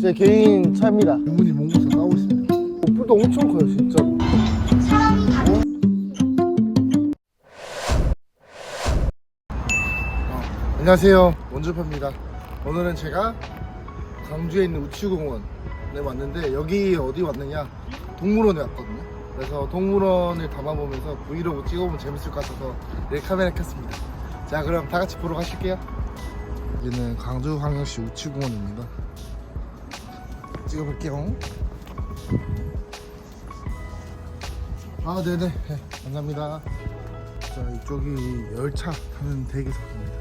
제 개인 차입니다. 주문이 몽고서 싸우고 있습니다. 뿔도 엄청 커요, 진짜로. 어, 안녕하세요. 원주파입니다. 오늘은 제가 광주에 있는 우치공원에 왔는데 여기 어디 왔느냐? 동물원에 왔거든요. 그래서 동물원을 담아보면서 브이로그 찍어보면 재밌을 것 같아서 이렇게 카메라 켰습니다. 자 그럼 다 같이 보러 가실게요. 여기는 광주광역시 우치공원입니다 찍어볼게요. 아 네네. 네, 감사합니다. 자 이쪽이 열차 타는 대기석입니다.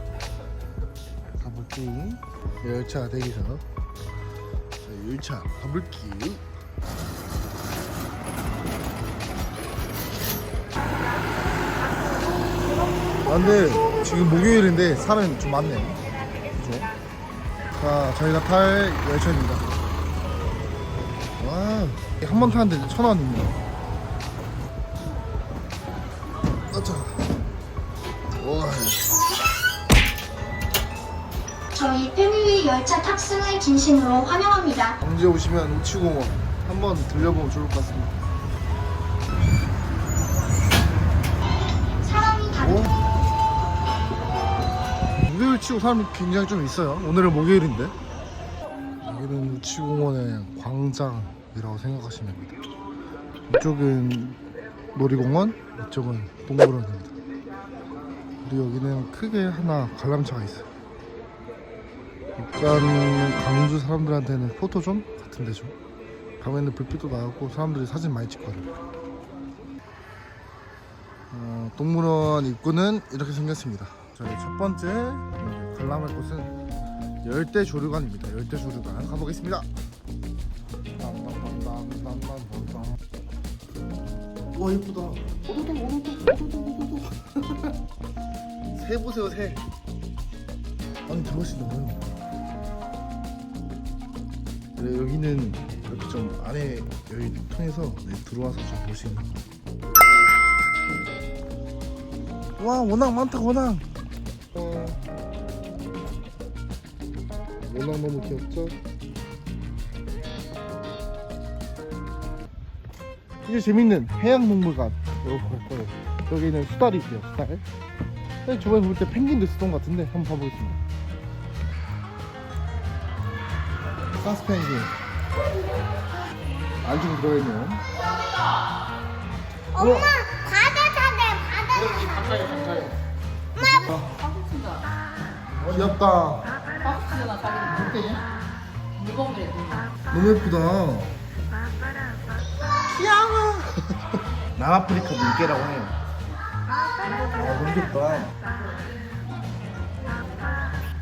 가볼게요 열차 대기석. 자 열차 가볼게요 아 근데 지금 목요일인데 사람이 좀 많네요. 그죠? 자 저희가 탈 열차입니다 와한 번 타는데 천 원입니다 아차 와 저희 패밀리 열차 탑승을 진심으로 환영합니다. 광주에 오시면 우치공원 한번 들려보면 좋을 것 같습니다. 사람이 가득 목요일 치고 사람이 굉장히 좀 있어요. 오늘은 목요일인데. 여기는 우치공원의 광장 이라고 생각하시면 됩니다. 이쪽은 놀이공원, 이쪽은 동물원입니다. 그리고 여기는 크게 하나 관람차가 있어요. 약간 광주 사람들한테는 포토존 같은 데죠. 밤에는 불빛도 나고 사람들이 사진 많이 찍거든요. 어, 동물원 입구는 이렇게 생겼습니다. 저희 첫 번째 관람할 곳은 열대 조류관입니다. 열대 조류관 가보겠습니다. 와 예쁘다. 오도독 오도독 오도독 오도독. 새 보세요 새. 아니 들어가시 너무. 네, 여기는 이렇게 좀 안에 여기 통해서 네, 들어와서 좀 보시는. 와 워낙 많다 워낙. 어. 워낙 너무 귀엽죠? 이제 재밌는 해양동물관 여기 갈 거예요. 여기는 수달이 있대요 수달. 근데 저번에 볼 때 펭귄도 있었던 것 같은데 한번 봐보겠습니다. 가스 펭귄. 안쪽에 들어있네요. 엄마 바다 사대 바다 가까이 가까이. 어, 귀엽다. 박스가 자기 물건들이 너무 예쁘다. 귀여워. 남아프리카 물개라고 해요. 아, 너무 귀엽다.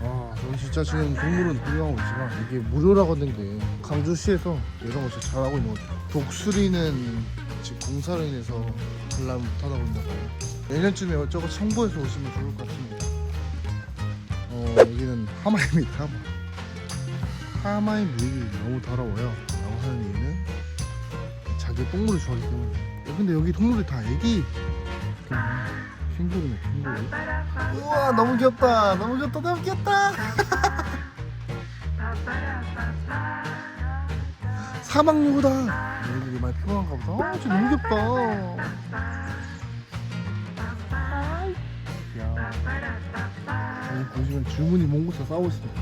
아, 저는 진짜 지금 동물원 구경하고 있지만 이게 무료라고 하는 게 강주시에서 이런 거 진짜 잘하고 있는 것 같아요. 독수리는 지금 공사로 인해서 관람 못하다 보니까 내년쯤에 저거 청보에서 오시면 좋을 것 같습니다. 어, 여기는 하마입니다, 하마. 하마의 물이 너무 더러워요. 라고 하는 이유는 자기 똥물을 때문에. 야, 근데 여기 동물이 다 애기. 캥거루네, 캥거루. 우와, 너무 귀엽다. 너무 귀엽다. 너무 귀엽다. 사막요구다. 얘들이 많이 피곤한가 보다. 아, 진짜 너무 귀엽다. 야. 보시면 줄무늬 몽고사 싸우고 있습니다.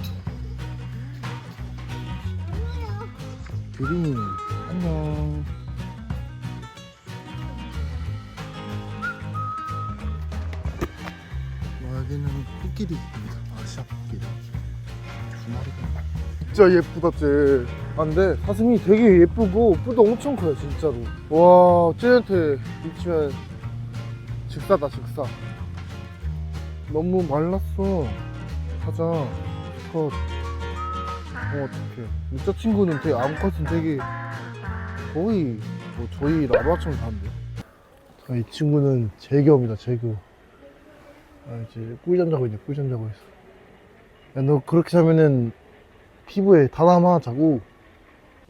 그린이 안녕. 여기는 코끼리입니다. 아시아 코끼리. 두 마리가. 진짜 예쁘다, 쟤. 아, 근데 사슴이 되게 예쁘고 뿔도 엄청 커요, 진짜로. 와, 쟤한테 미치면 즉사다, 즉사. 너무 말랐어. 사자, 컷. 어, 어떡해. 저 친구는 되게 암컷은 되게 거의 뭐 저희 라바처럼 사는데. 아, 이 친구는 재규입니다, 재규. 아, 이제 꿀잠 자고 있네, 꿀잠 자고 있어. 야, 너 그렇게 자면은 피부에 단암 하나 자고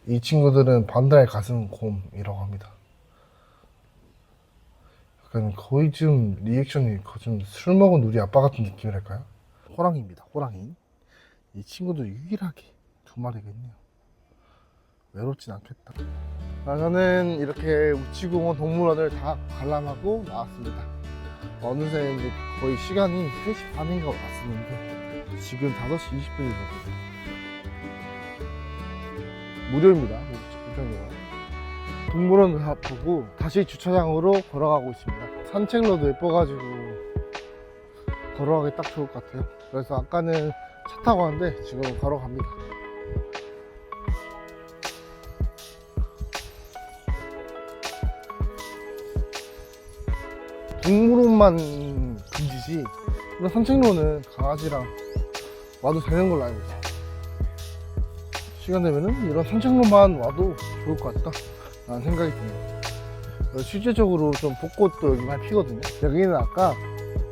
이 친구들은 반달 가슴 곰이라고 합니다. 약간 거의 좀 리액션이 거의 좀술 먹은 우리 아빠 같은 느낌이랄까요? 호랑이입니다. 호랑이. 이 친구도 유일하게 두 마리가 있네요. 외롭진 않겠다. 아, 저는 이렇게 우치공원 동물원을 다 관람하고 나왔습니다. 어느새 이제 거의 시간이 3시 반인가 왔었는데 지금 5시 20분이거든요. 무료입니다. 입장료가. 동물원을 다 보고 다시 주차장으로 걸어가고 있습니다. 산책로도 예뻐가지고 걸어가기 딱 좋을 것 같아요. 그래서 아까는 차 타고 왔는데 지금 걸어갑니다. 동물원만 금지지 이런 산책로는 강아지랑 와도 되는 걸로 알고 있어요. 시간 되면은 이런 산책로만 와도 좋을 것 같다 라는 생각이. 어, 실제적으로 좀 벚꽃도 여기 많이 피거든요. 여기는 아까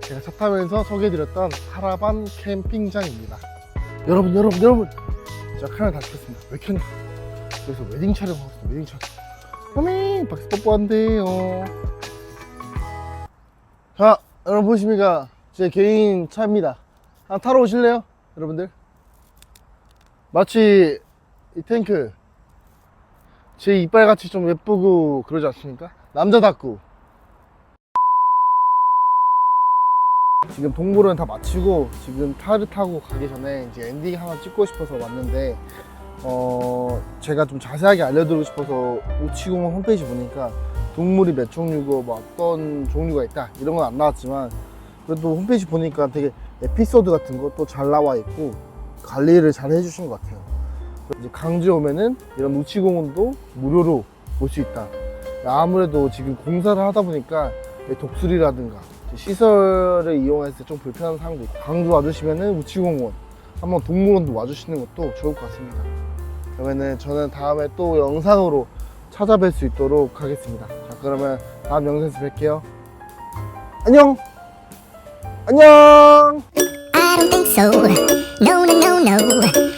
제가 차 타면서 소개해드렸던 카라반 캠핑장입니다. 여러분, 여러분, 여러분! 제가 카메라 다시 켰습니다. 왜 켰냐? 여기서 웨딩 촬영하고 있습니다. 웨딩 촬영. 어미! 박수 뽀뽀한대요. 자, 여러분 보십니까? 제 개인 차입니다. 한 타러 오실래요? 여러분들? 마치 이 탱크 제 이빨 같이 좀 예쁘고 그러지 않습니까? 남자답고 지금 동물원 다 마치고 지금 차를 타고 가기 전에 이제 엔딩 하나 찍고 싶어서 왔는데 어 제가 좀 자세하게 알려드리고 싶어서 우치공원 홈페이지 보니까 동물이 몇 종류고 뭐 어떤 종류가 있다 이런 건 안 나왔지만 그래도 홈페이지 보니까 되게 에피소드 같은 것도 잘 나와 있고 관리를 잘 해주신 것 같아요. 이제 강주에 오면은 이런 우치공원도 무료로 볼 수 있다. 아무래도 지금 공사를 하다 보니까 독수리라든가 시설을 이용했을 때 좀 불편한 사람도 있고 강주 와주시면은 우치공원 한번 동물원도 와주시는 것도 좋을 것 같습니다. 그러면은 저는 다음에 또 영상으로 찾아뵐 수 있도록 하겠습니다. 그러면 다음 영상에서 뵐게요. 안녕! 안녕! I don't think so. No, no, no, no.